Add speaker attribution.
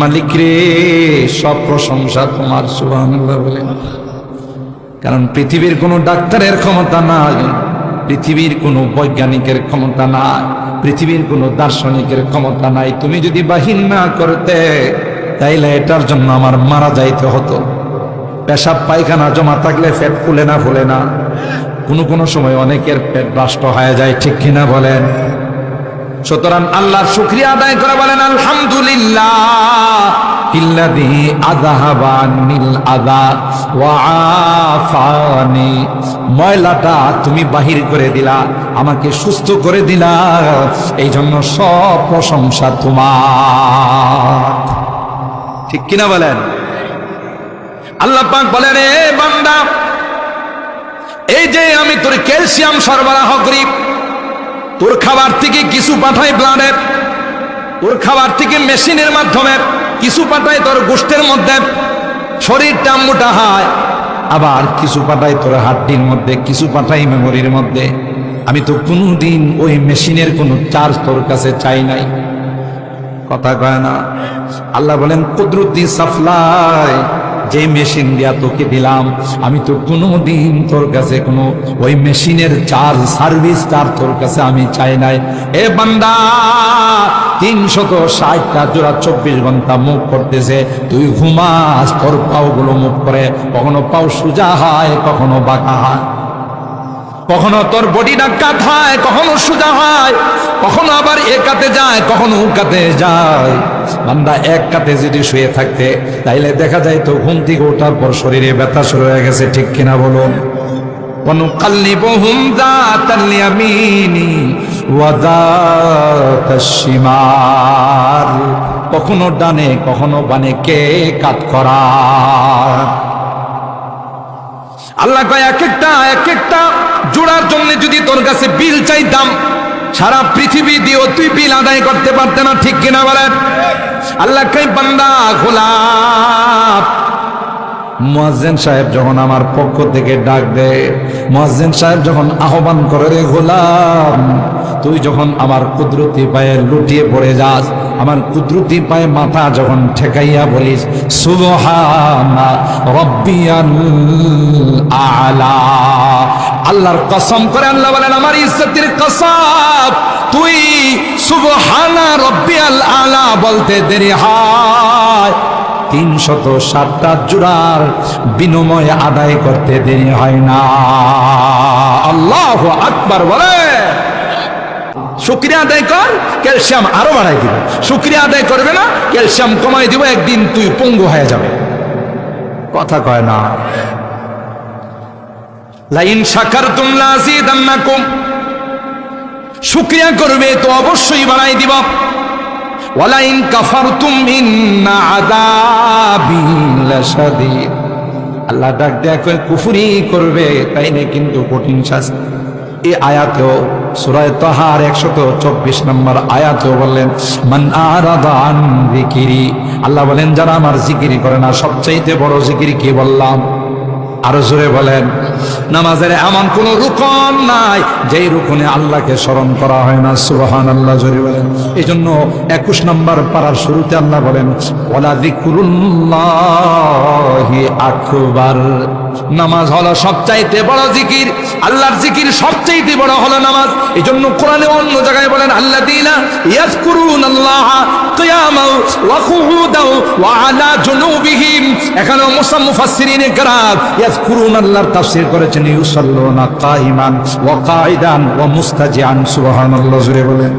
Speaker 1: মালিক রে, সব প্রশংসা তোমার বলেন কারণ পৃথিবীর কোনো ডাক্তারের ক্ষমতা নাই, পৃথিবীর কোনো বৈজ্ঞানিকের ক্ষমতা নাই, পৃথিবীর কোনো দার্শনিকের ক্ষমতা নাই। তুমি যদি বাহির না করতে, তাইলে এটার জন্য আমার মারা যাইতে হতো। পেশাব, পায়খানা, জমা থাকলে পেট ফুলে না ফুলে না। কোনো কোনো সময় অনেকের পেট রাষ্ট্র হয়ে যায়, ঠিক কিনা বলেন? সুতরাং আল্লাহর শুক্রিয়া আদায় করে বলেন, আলহামদুলিল্লাহ ইল্লাযী আযাহাবা আন্নিল আযা ওয়া আফানি। ময়লাটা তুমি বাহির করে দিলা, আমাকে সুস্থ করে দিলা এই জন্য সব প্রশংসা তোমার। ঠিক কিনা বলেন? আল্লাহ পাক বলেন, এ বান্দা, এই যে আমি তোর ক্যালসিয়াম সরবরাহ করি তোর খাবার থেকে কিছু পাঠাই ব্লাডে তোর খাবার থেকে মেশিনের মাধ্যমে কিছু পাঠাই তোর গোষ্ঠের মধ্যে। শরীরটা মোটা হয়, আবার কিছু পাঠাই তোর হাড্ডির মধ্যে, কিছু পাঠাই মেমোরির মধ্যে। আমি তো কোনোদিন ওই মেশিনের কোনো চার্জ তোর কাছে চাই নাই। কথা কয় না? আল্লাহ বলেন, কুদরতি সাপ্লাই যে মেশিন দিয়া তোকে দিলাম, আমি তো কোনোদিন তোর কাছে কোনো ওই মেশিনের চার্জ, সার্ভিস চার্জ তোর কাছে আমি চাই নাই। এ বান্দা, তিনশত ষাটটা জোড়া চব্বিশ ঘণ্টা মুখ করতেছে, তুই ঘুমাস, তোর পাও গুলো মুখ করে। কখনো পাও সোজা হয়, কখনো বাঁকা হয়। কখনো তোর বডিটা কাত হয়, কখনো সোজা হয়। কখনো আবার এ কাতে যায়, কখনো উকাতে যায়। বান্দা এক কাতে যদি শুয়ে থাকতে তাইলে দেখা যায় তো ঘুম থেকে ওঠার পর শরীরে ব্যথা শুরু হয়ে গেছে ঠিক কিনা বলুন ونقلبهم ذات اليمين وذات الشمال কখনো ডানে কখনো বানে কে কাত করা আল্লাহ কয় এক একটা এক একটা জোড়ার জন্য যদি তোর কাছে বিল চাইতাম সারা পৃথিবী দিয়েও তুই বিল আদায় করতে পারতে না ঠিক কিনা বলেন আল্লাহ কে বান্দা গোলাপ। মুয়াজ্জেন সাহেব যখন আমার পক্ষ থেকে ডাক দেয়, মুয়াজ্জেন সাহেব যখন আহ্বান করে, রে গোলাম, তুই যখন আমার কুদরতি পায়ে লুটিয়ে পড়ে যাস, আমার কুদরতি পায়ে মাথা যখন ঠেকাইয়া বলিস আলা। আল্লাহর কসম করে আল্লাহ বলেন, আমার ইজ্জতের কসম, তুই সুবহানা রব্বিয়াল আলা বলতে দেরি হয়। তিনশত সাতটা জোড়ার বিনিময় আদায় করতে দেরি হয় না। আল্লাহ আকবার বলে। শুক্রিয়া আদায় কর, ক্যালসিয়াম আরও বাড়াই দিব। শুক্রিয়া আদায় করবে না, ক্যালসিয়াম কমাই দিব, একদিন তুই পঙ্গু হয়ে যাবে। কথা কয় না। লাইন শাকার তুমলা আজিদান্নাকুম শুক্রিয়া করবে তো অবশ্যই বাড়াই দিব। ওয়ালাইন কাফারতুম ইন্না আল্লাহ ডাক কয় কুফরি করবে, তাই না কিন্তু কঠিন শাস্তি। এই সূরায়ে তাহার 124 নম্বর মান আল্লাহ বলেন, যারা আমার জিকিরি করে না, সবচাইতে বড় জিকির কি বললাম? আরও জোরে বলেন নামাজের এমন কোন রুকন নাই, যেই রুকনে আল্লাহকে স্মরণ করা হয় না সুবহান আল্লাহ জরি বলেন। এই জন্য একুশ নম্বর পাড়ার শুরুতে আল্লাহ বলেন ওলা নামাজ হলো সবচাইতে বড় জিকির, আল্লাহর জিকির সবচাইতে বড় হলো নামাজ। এই জন্য কোরআনে অন্য জায়গায় বলেন আল্লাহ দিনা ইয়াজকুরুন আল্লাহ কিয়ামাও ওয়া কুউদাও ওয়া আলা জুনুবিহিম। এখানে মুসাম মুফাসসিরিনে কেরাম ইয়াজকুরুন আল্লাহর তাফসীর করেছেন, ইউসাল্লুনা কাইমান ওয়া কাইদান ওয়া মুস্তাজিআন, সুবহানাল্লাহ জুড়ে বলেন।